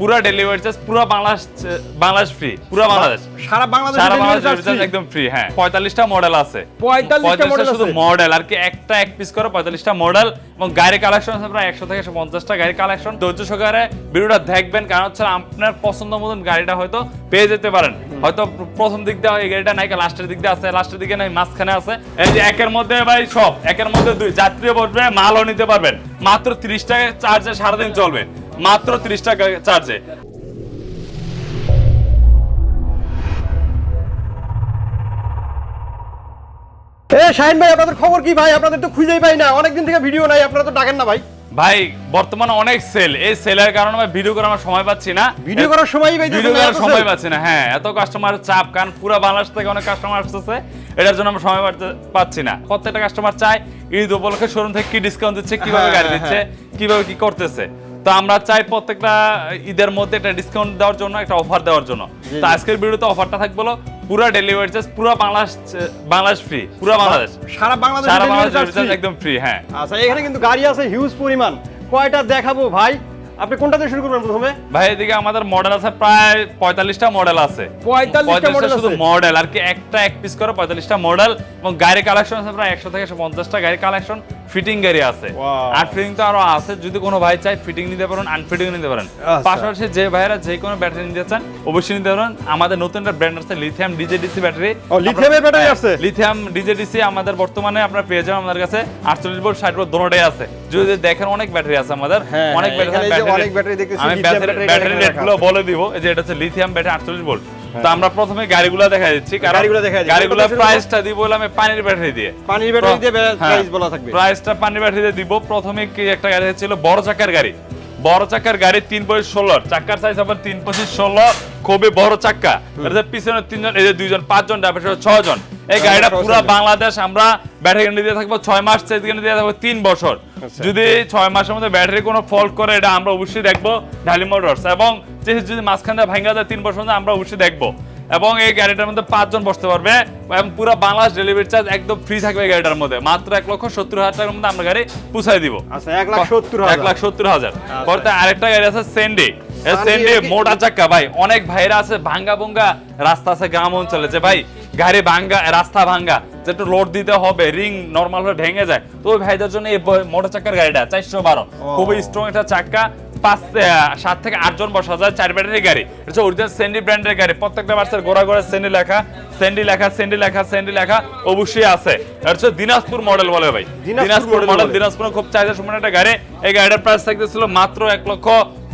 পুরো delivery charge পুরো Bangladesh Bangladesh free পুরো বাংলাদেশ। সারা বাংলাদেশে সারা বাংলাদেশ? একদম ফ্রি হ্যাঁ। পঁয়তাল্লিশটা মডেল আছে। 45টা model শুধু? মডেল আর কি একটা এক পিস করে পঁয়তাল্লিশটা মডেল এবং গাড়ি কালেকশন আছে প্রায় একশো থেকে একশো পঞ্চাশটা গাড়ি কালেকশন ধৈর্য সহকারে ভিডিওটা দেখবেন কারণ হচ্ছে আপনার পছন্দ মতন গাড়িটা হয়তো পেয়ে যেতে পারেন। হয়তো প্রথম দিক দিয়ে এই গাড়িটা নাই লাস্টের দিক দিয়ে আছে লাস্টের দিকে নাই মাঝখানে আছে। এই যে একের মধ্যে ভাই সব একের মধ্যে দুই যাত্রীও বসবে মালও নিতে পারবেন। মাত্র তিরিশ টাকা চার্জে সারাদিন চলবে। মাত্র তিরিশ টাকা চার্জে এ। শাহিন ভাই আপনাদের খবর কি ভাই? আপনাদের তো খুঁজেই পাই না। অনেকদিন থেকে ভিডিও নাই আপনারা তো ডাকেন না ভাই। ভাই বর্তমানে অনেক সেল এই সেলের কারণে আমি ভিডিও করার সময় পাচ্ছি না। ভিডিও করার সময়ই পাইতেছেন ভিডিও করার সময়? পাচ্ছি না হ্যাঁ। এত কাস্টমার চাপ কারণ পুরো বাংলাদেশ থেকে অনেক কাস্টমার আসতেছে। এটার জন্য আমরা সময় পাচ্ছে- না। প্রত্যেকটা কাস্টমার চাই ঈদ উপলক্ষে শোরুম থেকে কি ডিসকাউন্ট দিচ্ছে কীভাবে হ্যাঁ, গাড়ি হ্যাঁ, দিচ্ছে কীভাবে কি করতেছে। তো আমরা চাই প্রত্যেকটা ঈদের মধ্যে একটা ডিসকাউন্ট দেওয়ার জন্য একটা অফার দেওয়ার জন্য। তো আজকের ভিডিওতে অফারটা থাকবে পুরো ডেলিভারি চার্জ পুরো বাংলাদেশ বাংলাদেশ ফ্রি পুরো বাংলাদেশ। সারা বাংলাদেশে সারা বাংলাদেশ? একদম ফ্রি হ্যাঁ। আচ্ছা এখানে কিন্তু গাড়ি আছে হিউজ পরিমাণ। কয়টা দেখাবো ভাই? আপনি কোনটা দিয়ে শুরু করবেন প্রথমে? ভাই এদিকে আমাদের মডেল আছে প্রায় পঁয়তাল্লিশটা মডেল আছে। 45টা model শুধু মডেল আর কি একটা এক পিস করে পঁয়তাল্লিশটা মডেল এবং গাড়ি কালেকশন আছে প্রায় একশো থেকে একশো পঞ্চাশটা গাড়ি কালেকশন ফিটিং গাড়ি আছে. আর ফিটিং তো আরও আছে যদি কোনো ভাই চাই ফিটিং নিতে পারেন আনফিটিং নিতে পারেন। আচ্ছা। পাশাপাশি যে ভাইরা যে কোনো ব্যাটারি নিতে চান অবশ্যই নিতে পারেন। আমাদের নতুন একটা ব্র্যান্ড আছে লিথিয়াম ডিজেডিসি ব্যাটারি lithium এর আছে? লিথিয়াম ডিজেডিসি আমাদের বর্তমানে আপনারা পেয়ে যাবেন আমাদের কাছে আটচল্লিশ ভোল্ট ষাট ভোল্ট দোনোটাই আছে। যদি দেখেন অনেক ব্যাটারি আছে আমাদের হ্যাঁ, অনেক হ্যাঁ, এই ব্যাটারি অনেক battery দেখতেছি, আমি ব্যাটারি ব্যাটারি রেটগুলো বলে দিব এই যে এটা হচ্ছে লিথিয়াম ব্যাটারি আটচল্লিশ ভোল্ট তো আমরা প্রথমে গাড়িগুলো দেখা দিচ্ছি কারণ গাড়িগুলো দেখা দিই। গাড়িগুলো? প্রাইসটা দিব বলে আমি পানির ব্যাটারি দিয়ে পানির ব্যাটারি দিয়ে হ্যাঁ, প্রাইস বলা থাকবে প্রাইসটা পানির ব্যাটারি দিয়ে দিব প্রথমে কি একটা গাড়ি ছিল বড় চাকার গাড়ি বড় চাকার গাড়ি তিন পঁচিশ ষোলো চাকার সাইজ আপনার তিন পঁচিশ ষোলো খুবই বড় চাক্কা পিছনে তিনজন এই যে দুইজন পাঁচজন ড্রাইভার ছজন এই গাড়িটা সহজ পুরো বাংলাদেশ আমরা ব্যাটারি গ্যারান্টি দিয়ে থাকব ছয় মাস চার্জ গ্যারান্টি দিয়ে থাকব তিন বছর। আচ্ছা। যদি ছয় মাসের মধ্যে ব্যাটারি কোনো ফল্ট করে এটা আমরা অবশ্যই দেখব ঢালি মোটরস এবং যদি মাঝখানে ভাঙ্গা যায় তিন বছর মধ্যে আমরা অবশ্যই দেখব। এবং এই গাড়িটার মধ্যে পাঁচজন বসতে পারবে এবং পুরো বাংলাদেশ ডেলিভারি চার্জ একদম ফ্রি থাকবে এই গাড়িটার মধ্যে। মাত্র এক লক্ষ সত্তর হাজার টাকার মধ্যে আমরা গাড়ি পুষাই দিব। আচ্ছা এক লাখ সত্তর হাজার। আচ্ছা। পরে আরেকটা গাড়ি আছে সেন্ডি সেন্ডি মোটা চাক্কা ভাই। অনেক ভাইরা আছে ভাঙ্গা ভঙ্গা রাস্তা আছে গ্রাম অঞ্চলে যে ভাই গাড়ি ভাঙ্গা রাস্তা ভাঙ্গা যে একটু লোড দিতে হবে রিং নর্মাল ভাবে ভেঙে যায় তো ওই ভাইদের জন্য এই ব- মোটা চাক্কার গাড়িটা চারশো বারো। খুবই স্ট্রং একটা চাক্কা পাঁচ সাত থেকে আটজন বসা যায় চার ব্যাটারি গাড়ি। এটা হচ্ছে অরিজিনাল সেন্ডি ব্র্যান্ডের গাড়ি। প্রত্যেকটা বাসের গোড়া গোড়া সেন্ডি লেখা সেন্ডি লেখা সেন্ডি লেখা সেন্ডি লেখা অবশ্যই আছে। এটা হচ্ছে দিনাজপুর মডেল বলে ভাই। দিনাজপুর মডেল। দিনাজপুর খুব চাহিদা সম্পন্ন একটা গাড়ি। এই গাড়িটার প্রাইস থাকতেছিল মাত্র এক লক্ষ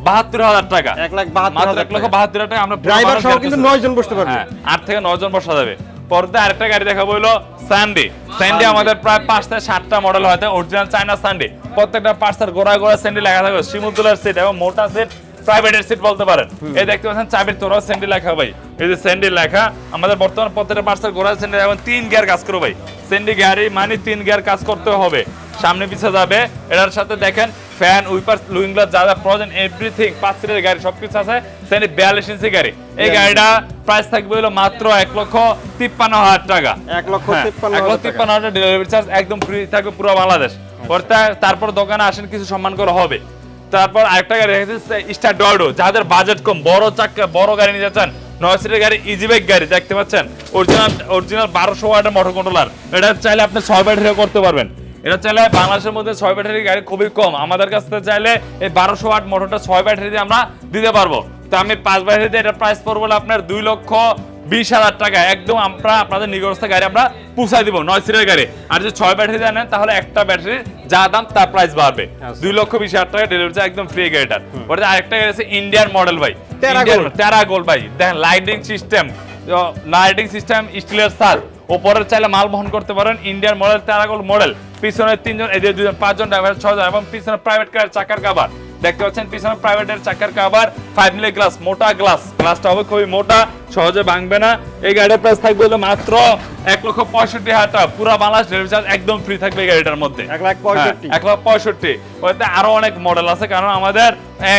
বাহাত্তর হাজার টাকা। এক লাখ বাহাত্তর মাত্র এক লক্ষ বাহাত্তর টাকা আমরা পুরো ড্রাইভার সহ কিন্তু নয় জন বসতে পারবে। হ্যাঁ আট থেকে নয় জন বসা যাবে। পরতে আরেকটা গাড়ি দেখাবো হলো স্যান্ডি স্যান্ডি আমাদের প্রায় পাঁচটা সাতটা মডেল হয় অরিজিনাল চায়না স্যান্ডি প্রত্যেকটা পার্সের গোড়া গোড়া স্যান্ডি লেখা থাকবে শিমুদুলার সিট এবং মোটা সিট প্রাইভেটের সিট বলতে পারেন। এই দেখতে পাচ্ছেন চাবির তোরাও স্যান্ডি লেখা ভাই। এই যে স্যান্ডি লেখা আমাদের বর্তমান প্রত্যেকটা পার্সের গোড়া স্যান্ডি এবং তিন গিয়ার কাজ করো ভাই। স্যান্ডি গাড়ি মানে তিন গিয়ার কাজ করতে হবে। সামনে পিছিয়ে যাবে। এটার সাথে দেখেন ফ্যান উইপার লুইং গ্লাস যা যা প্রয়োজন এভরিথিং পাঁচ সিটের গাড়ি সবকিছু আছে। সেখানে বিয়াল্লিশ ইঞ্চি গাড়ি। এই গাড়িটা প্রাইস থাকবে হলো মাত্র এক লক্ষ তিপ্পান্ন হাজার টাকা। এক লক্ষ হ্যাঁ, এক লক্ষ তিপ্পান্ন হাজার ডেলিভারি চার্জ একদম ফ্রি থাকবে পুরো বাংলাদেশ। পরে তা- তারপর দোকানে আসেন কিছু সম্মান করা হবে। তারপর আরেকটা গাড়ি রেখেছে স্টার ডয়ডো যাদের বাজেট কম বড় চাক্কা বড় গাড়ি নিতে চান নয় সিটের গাড়ি ইজি বাইক গাড়ি দেখতে পাচ্ছেন? অরিজিনাল অরিজিনাল বারোশো ওয়াটের মোটর কন্ট্রোলার এটা চাইলে আপনি ছয় ব্যাটারি করতে পারবেন। এটা চাইলে বাংলাদেশের মধ্যে ছয় ব্যাটারি গাড়ি খুবই কম। আমাদের কাছ থেকে চাইলে এই বারোশো ওয়াট মোটরটা ছয় ব্যাটারি দিয়ে আমরা দিতে পারব। তো আমি পাঁচ ব্যাটারি দিয়ে এটা প্রাইস পড়ব আপনার দুই লক্ষ বিশ হাজার টাকা। একদম আমরা আপনাদের নিকটস্থ গাড়ি আমরা পুষাই দিব নয় সিটের গাড়ি। আর যদি ছয় ব্যাটারি দেন তাহলে একটা ব্যাটারির যা দাম তার প্রাইস বাড়বে। আচ্ছা। দুই লক্ষ বিশ হাজার টাকা ডেলিভারি একদম ফ্রি গাড়িটার ওটা আরেকটা গাড়ি আছে ইন্ডিয়ান মডেল ভাই। Terra Indian- Gold। Terra ভাই। দেখেন লাইটিং সিস্টেম লাইটিং সিস্টেম স্টিলের সার। ওপরের চাইলে মাল বহন করতে পারেন। ইন্ডিয়ান মডেল তেরাগোল মডেল পিছনে তিনজন এদের দুজন পাঁচজন ড্রাইভার ছজন এবং পিছনে প্রাইভেট কার চাকার কাবার দেখতে পাচ্ছেন পিছনে প্রাইভেটের চাকার কাবার ফাইভ মিলি গ্লাস মোটা গ্লাস গ্লাসটা হবে খুবই মোটা সহজে ভাঙবে না। এই গাড়ির প্রাইস থাকবে হলো মাত্র এক লক্ষ পঁয়ষট্টি হাজার টাকা। পুরো বাংলাদেশ ডেলিভারি চার্জ একদম ফ্রি থাকবে এই গাড়িটার মধ্যে। এক লাখ পঁয়ষট্টি। হ্যাঁ, এক লাখ পঁয়ষট্টি। ওতে আরও অনেক মডেল আছে কারণ আমাদের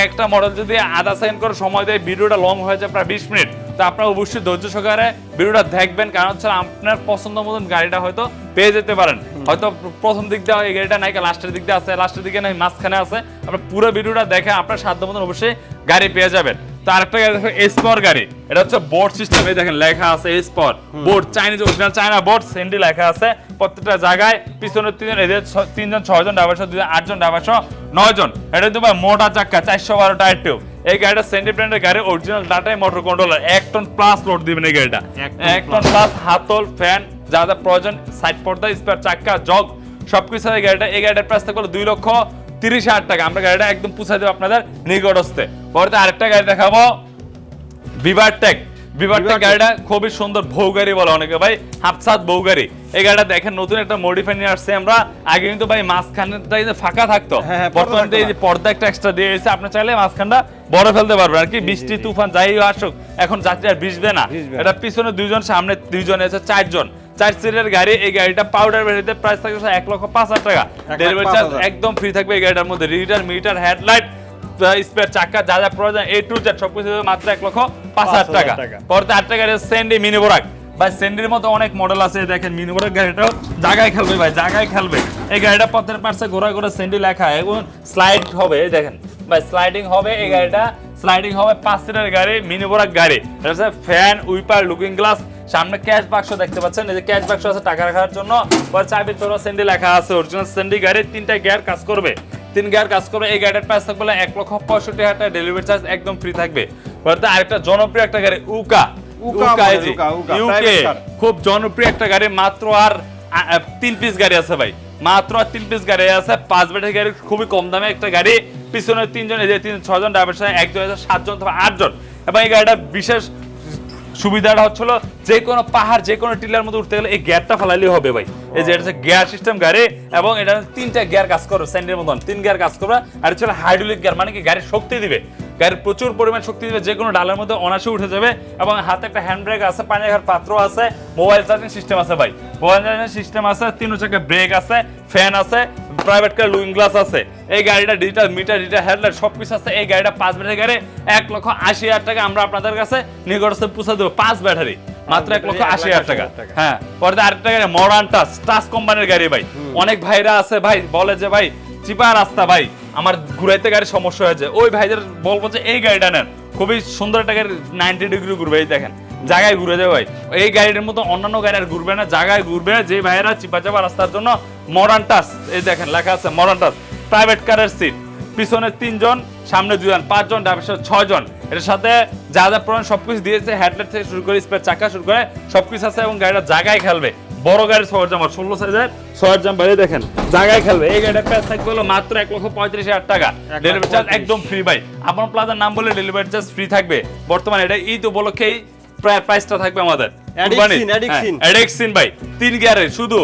একটা মডেল যদি আধা সেকেন্ড করে সময় দেয় ভিডিওটা লং হয়ে যায় প্রায় বিশ মিনিট। তো আপনারা অবশ্যই ধৈর্য সহকারে ভিডিওটা দেখবেন কারণ হচ্ছে আপনার পছন্দ মতন গাড়িটা হয়তো পেয়ে যেতে পারেন। হয়তো প্রথম দিক দিয়ে এই গাড়িটা নাই লাস্টের দিক দিয়ে আছে লাস্টের দিকে নাই মাঝখানে আছে। আপনার পুরো ভিডিওটা দেখে আপনার সাধ্য মতন অবশ্যই গাড়ি পেয়ে যাবেন। তো আরেকটা গাড়ি দেখো এসপর গাড়ি। এটা হচ্ছে বোর্ড সিস্টেম এই দেখেন লেখা আছে এসপর board Chinese original China board সেন্ডি লেখা আছে। প্রত্যেকটা জায়গায় পিছনে তিনজন এদের তিনজন ছয়জন ড্রাইভার সহ দুজন আটজন ড্রাইভার সহ নয়জন। এটা কিন্তু ভাই মোটা চাক্কা চারশো বারো টায়ার টিউব। এই গাড়িটা সেন্ডি ব্র্যান্ডের গাড়ি অরিজিনাল ডাটাই মোটর কন্ট্রোলার এক টন প্লাস লোড দিবেন এই গাড়িটা। এক টন প্লাস হাতল ফ্যান যা যা প্রয়োজন সাইড পর্দা স্পেয়ার চাক্কা জগ সবকিছু এই গাড়িটা এই গাড়িটার প্রাইস থাকবে দুই লক্ষ তিরিশ হাজার টাকা। আমরা গাড়িটা একদম পুষাই দেবো আপনাদের নিকটস্থে। পরে আরেকটা গাড়ি দেখাবো। বিভার টেক বিভার টেক গাড়িটা খুবই সুন্দর বউ গাড়ি বলে অনেকে ভাই। হাফসাত বউ গাড়ি। এই গাড়িটা দেখেন নতুন একটা মডিফাই নিয়ে আসছে। আমরা আগে কিন্তু ভাই মাঝখানটা যে ফাঁকা থাকতো। হ্যাঁ, হ্যাঁ, বর্তমানে এই যে পর্দা একটা এক্সট্রা দিয়ে এসেছে আপনি চাইলে মাঝখানটা বড় ফেলতে পারবেন। আর কি বৃষ্টি তুফান যাই আসুক এখন যাত্রী আর ভিজবে না। এটা পিছনে দুইজন সামনে দুইজন এসে চারজন। চার সিটের গাড়ি এই গাড়িটা পাউডার বেরিতে প্রাইস থাকবে এক লক্ষ পাঁচ হাজার টাকা। ডেলিভারি চার্জ একদম ফ্রি থাকবে এই গাড়িটার মধ্যে। রিটার মিটার হেডলাইট স্পেয়ার চাকা যা যা প্রয়োজন এ টু জেড সবকিছু মাত্র এক লক্ষ পাঁচ হাজার টাকা। টাকা। পরে আটটা গাড়ি সেন্ডি মিনি বোরাক ভাই সেন্ডির মতো অনেক মডেল আছে দেখেন মিনি বোরাক গাড়িটাও জায়গায় খেলবে ভাই জায়গায় খেলবে। এই গাড়িটা পথের পাশে ঘোরা ঘোরা সেন্ডি লেখা এবং স্লাইড হবে দেখেন। ভাই স্লাইডিং হবে এই গাড়িটা। স্লাইডিং হবে পাঁচ সিটের গাড়ি মিনি বোরাক গাড়ি। এটা হচ্ছে ফ্যান উইপার লুকিং গ্লাস সামনে ক্যাশ বাক্স দেখতে পাচ্ছেন। এই যে ক্যাশ বাক্স আছে টাকা রাখার জন্য। পরে চাবি তোরা সেন্ডি লেখা আছে। অরিজিনাল সেন্ডি গাড়ি তিনটা গিয়ার কাজ করবে। তিন গিয়ার কাজ করবে। এই গাড়ির প্রাইস থাকবে এক লক্ষ পঁয়ষট্টি হাজার টাকা। ডেলিভারি চার্জ একদম ফ্রি থাকবে। আরেকটা জনপ্রিয় একটা গাড়ি উকা। খুব জনপ্রিয় একটা গাড়ি মাত্র আর তিন পিস গাড়ি আছে ভাই। মাত্র তিন পিস গাড়ি আছে, পাঁচ ব্যাটারি গাড়ি, খুবই কম দামে একটা গাড়ি। পিছনে তিনজন, এই যে তিন ছজন ড্রাইভার সাথে একজন সাতজন অথবা আটজন। এবং এই গাড়িটা বিশেষ সুবিধাটা হচ্ছিল যে কোনো পাহাড়, যে কোনো টিলার মধ্যে উঠতে গেলে এই গিয়ারটা ফেলাইলেই হবে ভাই। এই যে এটা হচ্ছে গিয়ার সিস্টেম গাড়ি, এবং এটা তিনটা গিয়ার কাজ করবে স্যান্ডের মতন। তিন গিয়ার কাজ করবে, আর হচ্ছে হাইড্রোলিক গিয়ার মানে কি গাড়ির শক্তি দিবে। গাড়ির প্রচুর পরিমাণ শক্তি দিবে যে কোনো ডালের মধ্যে অনাসে উঠে যাবে এবং হাতে একটা হ্যান্ড ব্রেক আছে পানি রাখার পাত্র আছে মোবাইল চার্জিং সিস্টেম আছে ভাই। মোবাইল চার্জিং সিস্টেম আছে তিন চাকা ব্রেক আছে ফ্যান আছে প্রাইভেট কার লুইং গ্লাস আছে। এই গাড়িটা ডিজিটাল মিটার ডিজিটাল হেডলাইট সব কিছু আছে। এই গাড়িটা পাঁচ ব্যাটারি গাড়ি এক লক্ষ আশি হাজার টাকা আমরা আপনাদের কাছে নিকটস্থ পৌঁছে দেবো পাঁচ ব্যাটারি। মাত্র এক লক্ষ আশি হাজার টাকা। হ্যাঁ পরে আরেকটা গাড়ি মডার্ন টাচ টাচ কোম্পানির গাড়ি ভাই। অনেক ভাইরা আছে ভাই বলে যে ভাই চিপা রাস্তা, ভাই। আমার ঘুরাইতে গাড়ি সমস্যা হয়েছে। ওই ভাইদের বলব যে, এই গাড়িটা নেন। খুবই সুন্দর একটা গাড়ি নাইনটি ডিগ্রি ঘুরবে, এই দেখেন। জায়গায় ঘুরে যাবে, ভাই। এই গাড়ির মতো অন্যান্য গাড়ি আর ঘুরবে না। জায়গায় ঘুরবে যে ভাইয়েরা চিপা চাপা রাস্তার জন্য মডার্ন টাচ এই দেখেন, লেখা আছে মডার্ন টাচ প্রাইভেট কারের সিট পিছনে তিনজন, সামনে দুজন পাঁচজন ড্রাইভার সাথে ছয়জন। এটার সাথে যা যা প্রয়োজন সবকিছু দিয়েছে হেডলাইট থেকে শুরু করে স্পেয়ার চাকা শুরু করে, সবকিছু আছে এবং গাড়িটা জায়গায় খেলবে। বড় গাড়ি ছয় জাম ষোলো সাইজের ছয় জাম বাইরে দেখেন। জায়গায় খেলবে। এই গাড়িটার প্রাইস থাকবে হলো মাত্র এক লক্ষ পঁয়ত্রিশ হাজার টাকা। ডেলিভারি চার্জ একদম ফ্রি ভাই। আপনার প্লাজার নাম বলে ডেলিভারি চার্জ ফ্রি থাকবে। বর্তমানে এটা ঈদ উপলক্ষেই প্রায় প্রাইসটা থাকবে আমাদের। Adixin। ভাই। তিন গিয়ারের শুধু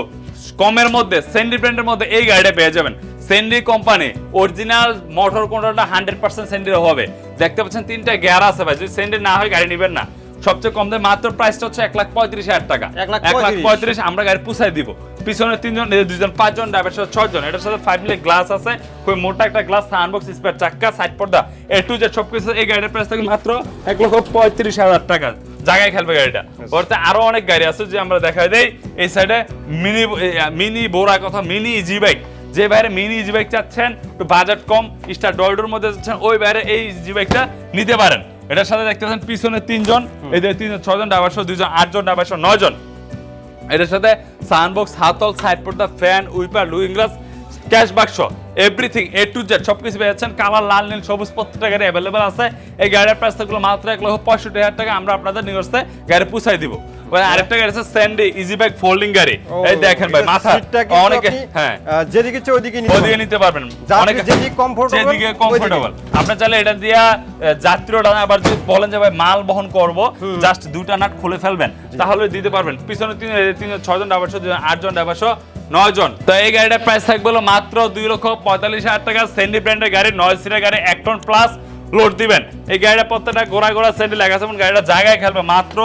কমের মধ্যে সেন্ডি ব্র্যান্ডের মধ্যে এই গাড়িটা পেয়ে যাবেন। সেন্ডি কোম্পানি অরিজিনাল মোটর কন্ট্রোলটা হান্ড্রেড পার্সেন্ট সেন্ডির হবে। দেখতে পাচ্ছেন তিনটা গিয়ার আছে ভাই। যদি সেন্ডি না হয় গাড়ি নেবেন না। সবচেয়ে কম দামে মাত্র প্রাইসটা হচ্ছে এক লাখ পঁয়ত্রিশ হাজার টাকা। এক লাখ পঁয়ত্রিশ। আমরা গাড়ি পুষাই দিব। পিছনে তিনজন দুজন পাঁচজন ড্রাইভার সাথে ছয়জন। এটার সাথে ফাইভ মিলি গ্লাস আছে। খুবই মোটা একটা গ্লাস আনবক্স স্পেয়ার চাক্কা সাইড পর্দা। এ টু জেড সবকিছু এই গাড়ির প্রাইস থাকে মাত্র এক লক্ষ পঁয়ত্রিশ হাজার টাকা। জায়গায় খেলবে গাড়িটা। ওরতে আরও অনেক গাড়ি আছে যে আমরা দেখাই দেই। এই সাইডে মিনি মিনি বোরা কথা মিনি ইজি বাইক যে বাইরে মিনি ইজি বাইক চাচ্ছেন একটু বাজেট কম স্টার ডলডোর মধ্যে চাচ্ছেন ওই বাইরে এই ইজি বাইকটা নিতে পারেন। এটার সাথে দেখতে পাচ্ছেন পিছনে তিনজন এদের তিনজন ছজন ড্রাইভার সহ দুজন আটজন ড্রাইভার সহ নয়জন। এটার সাথে সানবক্স হাতল সাইড পর্দা fan wiper looking glass cash বাক্স এভরিথিং এ টু জেড সব কিছু পেয়ে যাচ্ছেন। কালার লাল নীল সবুজ প্রত্যেকটা গাড়ি অ্যাভেলেবেল আছে। এই গাড়ির প্রাইস থাকল মাত্র এক লক্ষ পঁয়ষট্টি হাজার টাকা। আমরা আপনাদের নিকটে গাড়ি পুষাই দিব। ওই আরেকটা গাড়ি আছে স্যান্ডি ইজি বাইক ফোল্ডিং গাড়ি। এই দেখেন ভাই মাথা। অনেকে হ্যাঁ। যেদিকে ইচ্ছে ওইদিকে নিতে ওদিকে নিতে পারবেন। অনেকে যেদিকে comfortable, যেদিকে কমফোর্টেবল আপনি চাইলে এটা দিয়া যাত্রীরা আবার যদি বলেন যে ভাই মাল বহন করব জাস্ট দুইটা নাট খুলে ফেলবেন তাহলে দিতে পারবেন। পিছনে তিন তিন ছয়জন ড্রাইভার সহ আটজন ড্রাইভার সহ নয় জন। তো এই গাড়িটার প্রাইস থাকবে মাত্র দুই লক্ষ পঁয়তাল্লিশ হাজার টাকা। সেন্ডি ব্র্যান্ডের গাড়ি নয় সিটের গাড়ি এক টন প্লাস লোড দিবেন। এই গাড়িটা প্রত্যেকটা গোড়া গোড়া সেন্ডি লেখা আছে এবং গাড়িটা জায়গায় খেলবে। মাত্র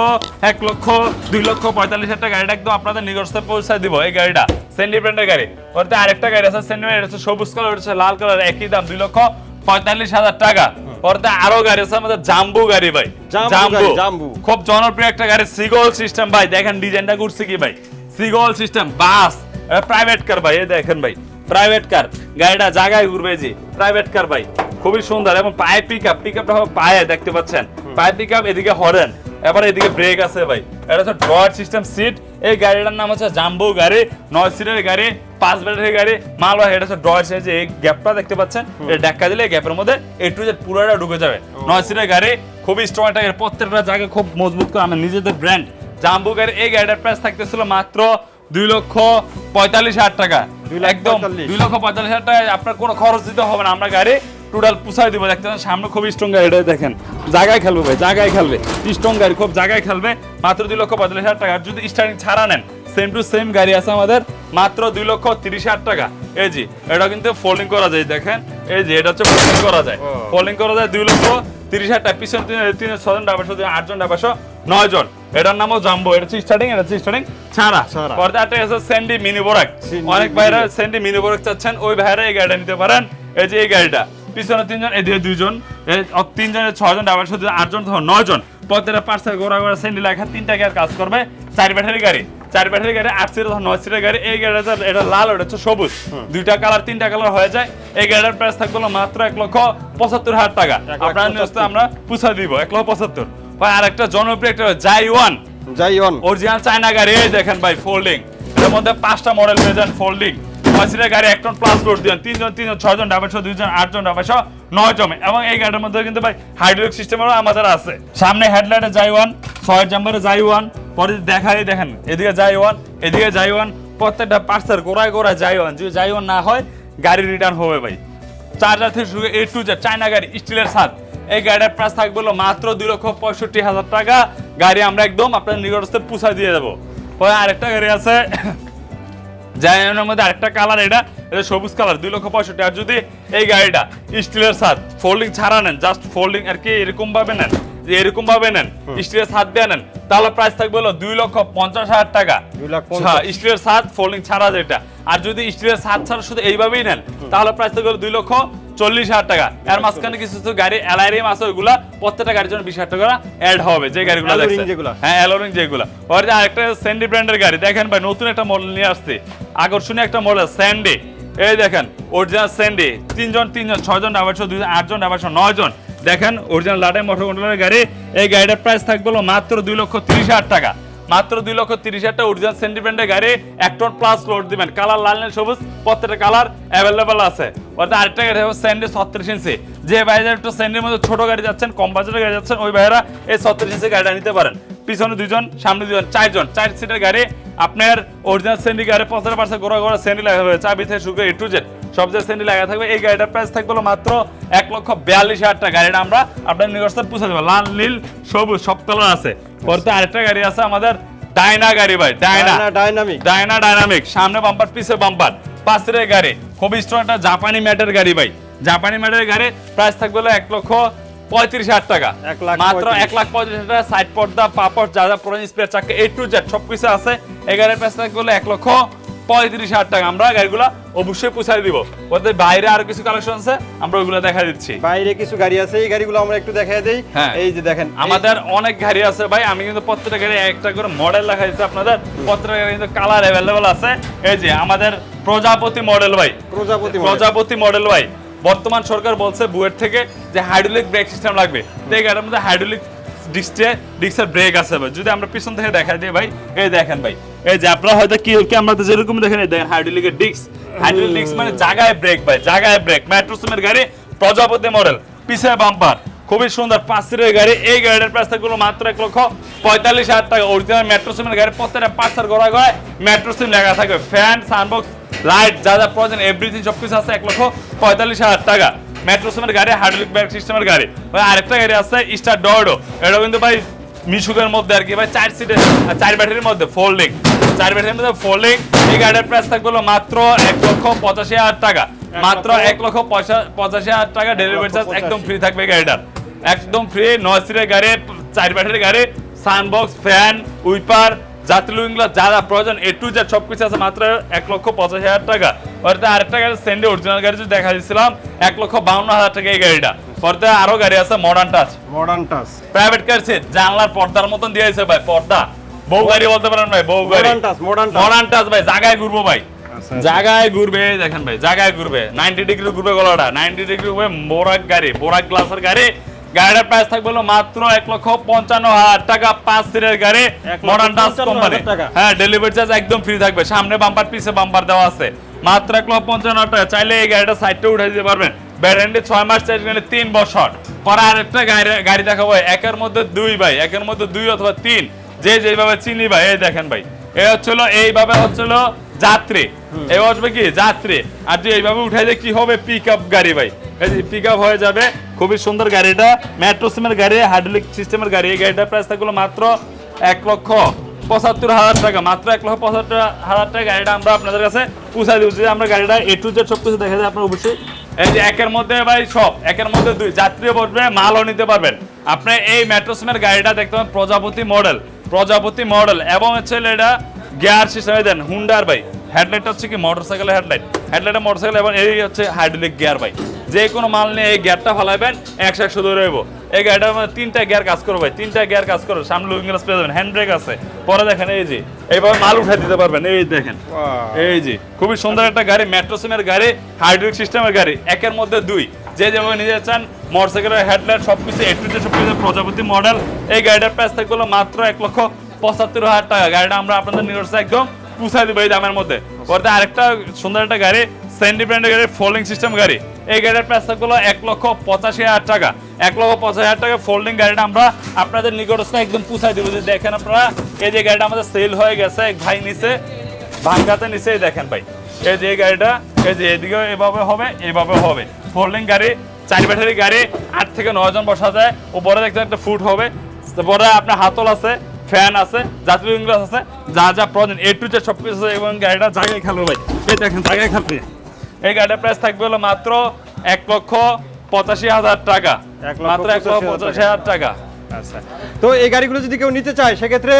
এক লক্ষ দুই লক্ষ পঁয়তাল্লিশ হাজার গাড়িটা একদম আপনাদের নিকটস্থ পৌঁছায় দিব এই গাড়িটা। সেন্ডি ব্র্যান্ডের গাড়ি। ওটাতে আরেকটা গাড়ি আছে সেন্ডি ব্র্যান্ড হচ্ছে সবুজ কালার হচ্ছে লাল কালার একই দাম দুই লক্ষ পঁয়তাল্লিশ হাজার টাকা। ওটাতে আরও গাড়ি আছে আমাদের জাম্বু গাড়ি ভাই। জাম্বু জাম্বু। খুব জনপ্রিয় একটা গাড়ি সিগল সিস্টেম ভাই। দেখেন ডিজাইনটা করছে কি ভাই? সিগল সিস্টেম বাস। প্রাইভেট কার ভাই এই দেখেন ভাই। প্রাইভেট কার গাড়িটা জায়গায় ঘুরবে যে প্রাইভেট কার ভাই খুবই সুন্দর এবং পায়ে পিক আপ পিক আপটা পায়ে দেখতে পাচ্ছেন? পায়ে পিক আপ এদিকে হরেন এবার এদিকে ব্রেক আছে ভাই। এটা হচ্ছে ড্রয়ার সিস্টেম সিট এই গাড়িটার নাম হচ্ছে জাম্বো গাড়ি নয় সিটের গাড়ি পাঁচ ব্যাটারির গাড়ি। মাল হয় এটা হচ্ছে ড্রয়ার সাইজ এই গ্যাপটা দেখতে পাচ্ছেন? এটা ডাক্কা দিলে গ্যাপের মধ্যে এ টু জেড পুরোটা ঢুকে যাবে। নয় সিটের গাড়ি খুবই স্ট্রং একটা গাড়ি প্রত্যেকটা জায়গায় খুব মজবুত করে আমার নিজেদের ব্র্যান্ড জাম্বো গাড়ি এই গাড়িটার প্রাইস থাকতেছিল মাত্র দুই লক্ষ পঁয়তাল্লিশ হাজার টাকা। একদম দুই লক্ষ পঁয়তাল্লিশ হাজার টাকায় আপনার কোনো খরচ দিতে হবে না। আমরা গাড়ি টোটাল পুষাই দিব। দেখতে সামনে খুবই স্ট্রং গাড়ি এটা দেখেন। জায়গায় খেলবে ভাই জায়গায় খেলবে। স্ট্রং গাড়ি খুব জায়গায় খেলবে। মাত্র দুই লক্ষ পঁয়তাল্লিশ হাজার টাকা। যদি স্টার্টিং ছাড়া নেন সেম টু সেম গাড়ি আছে আমাদের মাত্র দুই লক্ষ তিরিশ হাজার টাকা। এই জি এটা কিন্তু ফোল্ডিং করা যায় দেখেন। এই যে এটা হচ্ছে ফোল্ডিং করা যায়। ফোল্ডিং করা যায় দুই লক্ষ তিরিশ হাজার টাকা পিছনে তিন তিন ছজন ডাবাশো আটজন ডাবাশো নয় জন এটার নামও জাম্বো এটা হচ্ছে স্টার্টিং এটা হচ্ছে স্টার্টিং ছাড়া। পর্দা একটা আছে স্যান্ডি মিনি বোরাক অনেক ভাইরা স্যান্ডি মিনি বোরাক চাচ্ছেন ওই ভাইরা এই গাড়িটা নিতে পারেন। এই যে এই গাড়িটা পিছনে তিনজন এদিকে দুইজন এই অ- তিনজন ছয়জন ডাবার শুধু আটজন ধর নয় জন প্রত্যেকটা পার্সেল গোড়া গোড়া স্যান্ডি লেখা তিনটা কাজ করবে চার ব্যাটারি গাড়ি। চার ব্যাটারি গাড়ি আট সিটের নয় সিটের গাড়ি এই গাড়িটা এটা লাল ওটা হচ্ছে সবুজ। দুইটা কালার তিনটা কালার হয়ে যায়। এই গাড়িটার প্রাইস থাকবে মাত্র এক লক্ষ পঁচাত্তর হাজার টাকা। আপনার নিউজটা আমরা পুষা দিব এক লক্ষ পঁচাত্তর। ভাই আর একটা জনপ্রিয় একটা জাই ওয়ান জাই ওয়ান অরিজিনাল চায়না গাড়ি এই দেখেন ভাই ফোল্ডিং এর মধ্যে পাঁচটা মডেল পেয়ে যান ফোল্ডিং পাঁচটা গাড়ি এক টন প্লাস লোড দিন তিনজন তিনজন, ছয়জন ডাবাইশো দুইজন, আটজন ডাবাইশো নয় জমে এবং এই গাড়ির মধ্যে কিন্তু ভাই হাইড্রোলিক সিস্টেমেরও আমাদের আছে। সামনে হেডলাইটে যাই ওয়ান ছয় জাম্বারে যাই ওয়ান পরে দেখাই, দেখেন, এদিকে যাই ওয়ান এদিকে যাই ওয়ান প্রত্যেকটা পার্সেল গোড়ায় গোড়ায় যাই ওয়ান যদি যাই ওয়ান না হয়, গাড়ি রিটার্ন হবে ভাই। চার্জার থেকে শুরু এ টু জেড চায়না গাড়ি স্টিলের সাত এই গাড়ির প্রাইস থাকবে মাত্র দুই লক্ষ পঁয়ষট্টি হাজার টাকা। গাড়ি আমরা একদম আপনার নিকটস্থে পুষায় দিয়ে দেবো। আরেকটা গাড়ি আছে জায়ানের মধ্যে আরেকটা কালার এটা এটা সবুজ কালার দুই লক্ষ পঁয়ষট্টি। আর যদি এই গাড়িটা স্টিলের সাত ফোল্ডিং ছাড়া নেন জাস্ট ফোল্ডিং আর কি এরকম ভাবে নেন যে এরকম ভাবে নেন স্টিলের সাত দিয়ে নেন তাহলে প্রাইস থাকবে হলো দুই লক্ষ পঞ্চাশ হাজার টাকা। লাখ হ্যাঁ, স্টিলের সাত ফোল্ডিং ছাড়া যেটা। আর যদি স্টিলের সাত ছাড়া শুধু এইভাবেই নেন তাহলে প্রাইস থাকবে দুই লক্ষ চল্লিশ হাজার টাকা। এর মাঝখানে কিছু কিছু গাড়ি এলআইরিম আছে ওইগুলা প্রত্যেকটা গাড়ির জন্য বিশ হাজার টাকা অ্যাড হবে যে গাড়িগুলো হ্যাঁ অ্যালোরিং যেগুলো। ওর যে আরেকটা স্যান্ডি ব্র্যান্ডের গাড়ি দেখেন ভাই নতুন একটা মডেল নিয়ে আসছে। আকর্ষণীয় একটা মডেল স্যান্ডি এই দেখেন অরিজিনাল স্যান্ডি তিনজন তিনজন ছয়জন আবারশো দুইজন আটজন আবারশো নয় জন দেখেন অরিজিনাল লাটাই মোটর কন্ট্রোলের গাড়ি। এই গাড়িটার প্রাইস থাকবে মাত্র দুই লক্ষ তিরিশ হাজার টাকা। মাত্র দুই লক্ষ তিরিশ হাজার অরিজিনাল ব্র্যান্ডের গাড়ি, এক টন প্লাস লোড দিবেন। কালার লাল, নীল, সবুজ, প্রত্যেকটা কালার অ্যাভেলেবেল আছে। অর্থাৎ আরেকটা গাড়ি হবে স্যান্ডি ছত্রিশ ইঞ্চি। যে বাইরে একটু স্যান্ডির মধ্যে ছোট গাড়ি যাচ্ছেন, কম বাজেটের গাড়ি যাচ্ছেন, ওই ভাইয়েরা এই ছত্রিশ ইঞ্চি গাড়িটা নিতে পারেন। পিছনে দুজন সামনে দুজন চারজন, চার সিটের গাড়ি। আপনার অরিজিনাল স্যান্ডি গাড়ি পঁচাত্তর পার্সেন্ট গোড়া গোড়া স্যান্ডি লাগা হবে চাবি থেকে শুরু করে এ টু জেড সব যে স্যান্ডি লাগা থাকবে এই গাড়িটার প্রাইস থাকবে মাত্র এক লক্ষ বিয়াল্লিশ হাজার টাকা। গাড়িটা আমরা আপনার নিকটস্থ পুষে দেবো। লাল নীল সবুজ সব কালার আছে। পরে আরেকটা গাড়ি আছে আমাদের ডাইনা গাড়ি ভাই ডাইনা ডাইনামিক ডায়না ডায়নামিক সামনে বাম্পার পিছে বাম্পার পাশের গাড়ি খুবই স্ট্রং একটা জাপানি ম্যাটের গাড়ি ভাই। জাপানি ম্যাটের গাড়ি প্রাইস থাকবে এক লক্ষ পঁয়ত্রিশ হাজার টাকা। এক লাখ মাত্র এক লাখ পঁয়ত্রিশ হাজার টাকা। সাইড পর্দা পাপড় যা যা পুরো স্পেয়ার চাকা এ টু জেড সব কিছু আছে। এই গাড়ির প্রাইস থাকবে এক লক্ষ পঁয়ত্রিশ হাজার টাকা। আমরা গাড়িগুলো অবশ্যই পুষাই দিব। ওদের বাইরে আরও কিছু কালেকশন আছে আমরা ওইগুলো দেখা দিচ্ছি। বাইরে কিছু গাড়ি আছে এই গাড়িগুলো আমরা একটু দেই। হ্যাঁ। এই যে দেখেন আমাদের অনেক গাড়ি আছে ভাই আমি কিন্তু প্রত্যেকটা গাড়ি একটা করে মডেল লেখা দিচ্ছি আপনাদের। প্রত্যেকটা গাড়ি কিন্তু কালার অ্যাভেলেবল আছে। এই যে আমাদের প্রজাপতি মডেল ভাই। প্রজাপতি। প্রজাপতি মডেল ভাই। বর্তমান সরকার বলছে বুয়েট থেকে যে হাইড্রোলিক ব্রেক সিস্টেম লাগবে। তো এই গাড়ির মধ্যে হাইড্রোলিক ডিস্কে ডিস্কের ব্রেক আছে ভাই। যদি আমরা পিছন থেকে দেখা দিই ভাই এই দেখেন ভাই এই যে আপনারা হয়তো কি ক্যামেরাতে যেরকম দেখেন এই দেখেন হাইড্রোলিকের ডিস্ক হাইড্রোলিক ডিস্ক মানে জায়গায় ব্রেক ভাই জায়গায় ব্রেক মেট্রোসিমের গাড়ি প্রজাপতি মডেল পিছে বাম্পার খুবই সুন্দর পাঁচ সিটের গাড়ি এই গাড়ির প্রাইস মাত্র এক লক্ষ পঁয়তাল্লিশ হাজার টাকা। অরিজিনাল মেট্রো সিমের গাড়ি প্রত্যেকটা পাঁচটার গোড়া গড়ায় মেট্রো সিম লেখা থাকবে। ফ্যান সানবক্স লাইট যা যা প্রয়োজন এভরিথিং সব কিছু আছে এক লক্ষ পঁয়তাল্লিশ হাজার টাকা। মেট্রো সিমের গাড়ি হাইড্রোলিক ব্যাগ সিস্টেমের গাড়ি। ভাই আরেকটা গাড়ি আছে স্টার ডর্ডো এটা কিন্তু ভাই মিশুকের মধ্যে আর কি। ভাই চার সিটের চার ব্যাটারির মধ্যে ফোল্ডিং চার ব্যাটারির মধ্যে ফোল্ডিং এই গাড়ির প্রাইস থাকবে হলো মাত্র এক লক্ষ পঁচাশি হাজার টাকা। মাত্র এক লক্ষ পঁচাশি হাজার টাকা ডেলিভারি চার্জ একদম ফ্রি থাকবে গাড়িটার। একদম ফ্রি নয় সিটের গাড়ি চার ব্যাটারির গাড়ি সানবক্স ফ্যান উইপার যাত্রী লুইংগুলো যা যা প্রয়োজন এ টু জেড সব কিছু আছে মাত্র এক লক্ষ পঁচাশি হাজার টাকা। পরে আরেকটা গাড়ি সেন্ডে অরিজিনাল গাড়ি যদি দেখা দিয়েছিলাম এক লক্ষ বাউন্ন হাজার টাকা এই গাড়িটা। পরে আরও গাড়ি আছে modern touch modern touch private car seat জানলার পর্দার মতন দিয়েছে ভাই পর্দা। বউ গাড়ি বলতে পারেন ভাই বউ গাড়ি। মডার্ন টাচ ভাই জায়গায় ঘুরবো ভাই। আচ্ছা। জায়গায় ঘুরবে দেখেন ভাই জায়গায় ঘুরবে। নাইনটি ডিগ্রি ঘুরবে গলাটা। নাইনটি ডিগ্রি ঘুরবে বোরাক গাড়ি বোরাক গ্লাসের গাড়ি। গাড়িটার প্রাইস থাকবে হলো মাত্র এক লক্ষ পঞ্চান্ন হাজার টাকা পাঁচ সিটের গাড়ি মডার্ন পঞ্চান্ন কোম্পানি হ্যাঁ ডেলিভারি চার্জ একদম ফ্রি থাকবে। সামনে বাম্পার পিছে বাম্পার দেওয়া আছে। মাত্র এক লক্ষ পঞ্চান্ন টাকা। চাইলে এই গাড়িটা সাইডটা উঠে দিতে পারবেন। ব্যারেন্টি ছয় মাস চার্জ গেলে তিন বছর। পরে আরেকটা গাড়ি গাড়ি দেখাবো। একের মধ্যে দুই ভাই একের মধ্যে দুই অথবা তিন। যে যেভাবে চিনি ভাই এই দেখেন ভাই। এই হচ্ছিল এইভাবে হচ্ছিল যাত্রী। এই আসবে কি? যাত্রী। আর যে এইভাবে উঠে যে কি হবে? পিক আপ গাড়ি ভাই। পিক আপ হয়ে যাবে। খুবই সুন্দর গাড়িটা। মেট্রো সিমের গাড়ি হাইড্রোলিক সিস্টেমের গাড়ি। এই গাড়িটার প্রাইস থাকল মাত্র এক লক্ষ পঁচাত্তর হাজার টাকা। মাত্র এক লক্ষ পঁচাত্তর হাজার টাকা গাড়িটা আমরা আপনাদের কাছে পৌঁছাই দিচ্ছি আমরা গাড়িটা এ টু জেড সব কিছু দেখা যায় আপনার অবশ্যই এই যে একের মধ্যে ভাই সব, একের মধ্যে দুই যাত্রীও বসবে, মালও নিতে পারবেন। আপনি এই মেট্রোসিমের গাড়িটা দেখতে পাবেন প্রজাপতি মডেল প্রজাপতি মডেল এবং হচ্ছে এটা গিয়ার সিস্টেমে দেন হুন্ডার ভাই। হচ্ছে কি মোটরসাইকেলের হেডলাইট। মোটরসাইকেল এবং এই হচ্ছে হাইড্রোলিক গিয়ার ভাই। যে কোনো মাল নিয়ে এই গিয়ারটা ফেলাবেন একশো একশো ধরে রইব। এই গাড়িটার মধ্যে তিনটা গিয়ার কাজ করবে ভাই তিনটা গিয়ার কাজ করবে। সামনে লুকিং গ্লাস পেয়ে যাবেন হ্যান্ড ব্রেক আছে। পরে দেখেন এই যে এইভাবে মাল উঠে দিতে পারবেন এই দেখেন। এই যে খুবই সুন্দর একটা গাড়ি মেট্রো সিমের গাড়ি হাইড্রোলিক সিস্টেমের গাড়ি একের মধ্যে দুই। যে যেভাবে নিতে চান মোটরসাইকেলের হেডলাইট সব কিছু একটু সব কিছু প্রজাপতি মডেল এই গাড়িটার প্রাইস থাকবে মাত্র এক লক্ষ পঁচাত্তর হাজার টাকা। গাড়িটা আমরা আপনাদের নিরসে একদম পুষাই দিব এই দামের মধ্যে। পরে আরেকটা সুন্দর একটা গাড়ি স্যান্ডি ব্র্যান্ডের গাড়ি ফোল্ডিং সিস্টেম গাড়ি। এই গাড়ির প্রাইস এক লক্ষ পঁচাশি হাজার টাকা। এক লক্ষ পঁচাশি হাজার টাকা ফোল্ডিং গাড়িটা আমরা আপনাদের নিকটস্থ একদম পুষাই দিব। যে দেখেন আপনারা, এই যে গাড়িটা আমাদের সেল হয়ে গেছে, এক ভাই নিচে ভাঙ্গাতে নিচে দেখেন ভাই। এই যে গাড়িটা, এই যে এদিকে এভাবে হবে এভাবে হবে। ফোল্ডিং গাড়ি, চারি ব্যাটারি গাড়ি, আট থেকে নয় জন বসা যায়। উপরে দেখতে একটা ফুট হবে। পরে আপনার হাতল আছে ফ্যান আছে যাত্রী গ্লাস আছে যা যা প্রয়োজন এ টু জেড সব কিছু আছে এবং গাড়িটা জায়গায় খেলবে ভাই। এই দেখেন জায়গায় খেলবে। এই গাড়িটার প্রাইস থাকবে হলো মাত্র এক লক্ষ পঁচাশি হাজার টাকা। মাত্র এক লক্ষ পঁচাশি হাজার টাকা। আচ্ছা। তো এই গাড়িগুলো যদি কেউ নিতে চায় সেক্ষেত্রে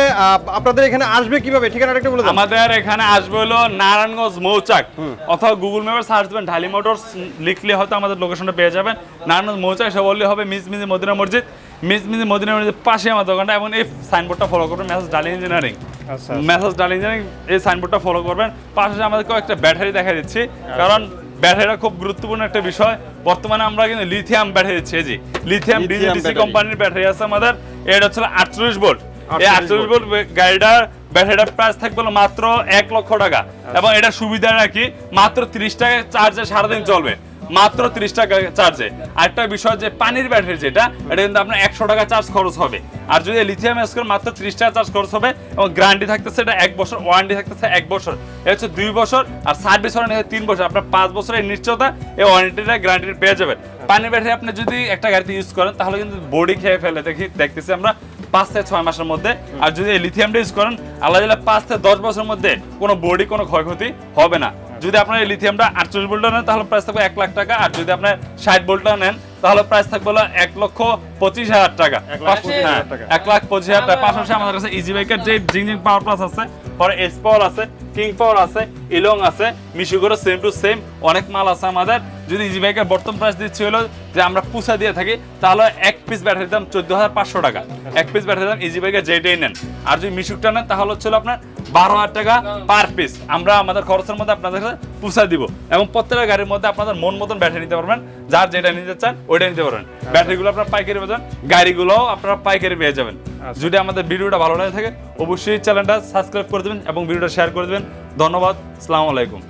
আপনাদের এখানে আসবে কীভাবে? ঠিকানাটা একটু বলে আমাদের এখানে আসবে হলো নারায়ণগঞ্জ মৌচাক। অথবা গুগল ম্যাপে সার্চ দেবেন ঢালি মোটরস লিখলে হয়তো আমাদের লোকেশনটা পেয়ে যাবেন। নারায়ণগঞ্জ মৌচাক সে বললে হবে মিস মিজি মদিনা মসজিদ। মিস মিজি মদিনা মসজিদ পাশে আমার দোকানটা এবং এই সাইনবোর্ডটা ফলো করবেন মেসেজ ডালি ইঞ্জিনিয়ারিং আচ্ছা মেসেজ ডালি ইঞ্জিনিয়ারিং এই সাইনবোর্ডটা ফলো করবেন। পাশাপাশি আমাদের কয়েকটা ব্যাটারি দেখা দিচ্ছি কারণ ব্যাটারিটা খুব গুরুত্বপূর্ণ একটা বিষয়। বর্তমানে আমরা কিন্তু লিথিয়াম ব্যাটারি দিচ্ছি যে লিথিয়াম ডিজিডিসি কোম্পানির ব্যাটারি আছে আমাদের এটা হচ্ছে আটচল্লিশ ভোল্ট এই 48 আটচল্লিশ ভোল্ট গাড়িটার ব্যাটারিটার প্রাইস থাকবে মাত্র এক লক্ষ টাকা। এবং এটা সুবিধা নাকি মাত্র তিরিশ টাকা চার্জে সারাদিন চলবে। মাত্র তিরিশ টাকা চার্জে আরেকটা বিষয় যে পানির ব্যাটারি যেটা, এটা কিন্তু আপনার একশো টাকা চার্জ খরচ হবে। আর যদি লিথিয়াম ইউজ করেন মাত্র ত্রিশ টাকা চার্জ খরচ হবে, এবং গ্যারান্টি থাকতেছে এটা এক বছর ওয়ারেন্টি থাকতেছে এক বছর। এটা হচ্ছে দুই বছর, আর সার্ভিস ওয়ারেন্টি তিন বছর। আপনার পাঁচ বছরের নিশ্চয়তা, এই ওয়ারেন্টিটা গ্যারান্টি পেয়ে যাবেন। পানির ব্যাটারি আপনি যদি একটা গাড়িতে ইউজ করেন, তাহলে কিন্তু বডি খেয়ে ফেলে। দেখি, দেখতেছি আমরা। পাঁচ থেকে ছয় মাসের মধ্যে। আর যদি লিথিয়ামটা ইউজ করেন আল্লাহ দিলে পাঁচ থেকে দশ বছরের মধ্যে কোনো বডি কোনো ক্ষয়ক্ষতি হবে না। যদি আপনার এই লিথিয়ামটা আটচল্লিশ ভোল্টটা নেন তাহলে প্রাইস থাকবে এক লাখ টাকা। আর যদি আপনার ষাট ভোল্টটা নেন তাহলে প্রাইস থাকবে হলো এক লক্ষ পঁচিশ হাজার টাকা। এক লাখ পঁচিশ হ্যাঁ, হাজার টাকা। হাজার টাকা। পাশাপাশি আমাদের কাছে ইজি বাইকের যে জিং জিং পাওয়ার প্লাস আছে পরে এস পাওয়ার আছে কিং পাওয়ার আছে ইলং আছে মিশুগোরও সেম টু সেম অনেক মাল আছে আমাদের। যদি ইজি বাইকের বর্তমান প্রাইস দিচ্ছি হলো যে আমরা পুষা দিয়ে থাকি তাহলে এক পিস ব্যাটারির দাম চোদ্দ হাজার পাঁচশো টাকা। এক পিস ব্যাটারির দাম ইজি বাইকের যেটাই নেন। আর যদি মিশুকটা নেন তাহলে হচ্ছে আপনার বারো হাজার টাকা পার পিস আমরা আমাদের খরচের মধ্যে আপনাদের কাছে পুষা দিব। এবং প্রত্যেকটা গাড়ির মধ্যে আপনাদের মন মতন ব্যাটারি নিতে পারবেন। যার যেটা নিতে চান ওইটা নিতে পারবেন। ব্যাটারিগুলো আপনার পাইকারি পেয়ে যাবেন। গাড়িগুলোও আপনারা পাইকারি পেয়ে যাবেন। যদি আমাদের ভিডিওটা ভালো লাগে থাকে অবশ্যই চ্যানেলটা সাবস্ক্রাইব করে দেবেন এবং ভিডিওটা শেয়ার করে দেবেন। ধন্যবাদ আসসালামু আলাইকুম।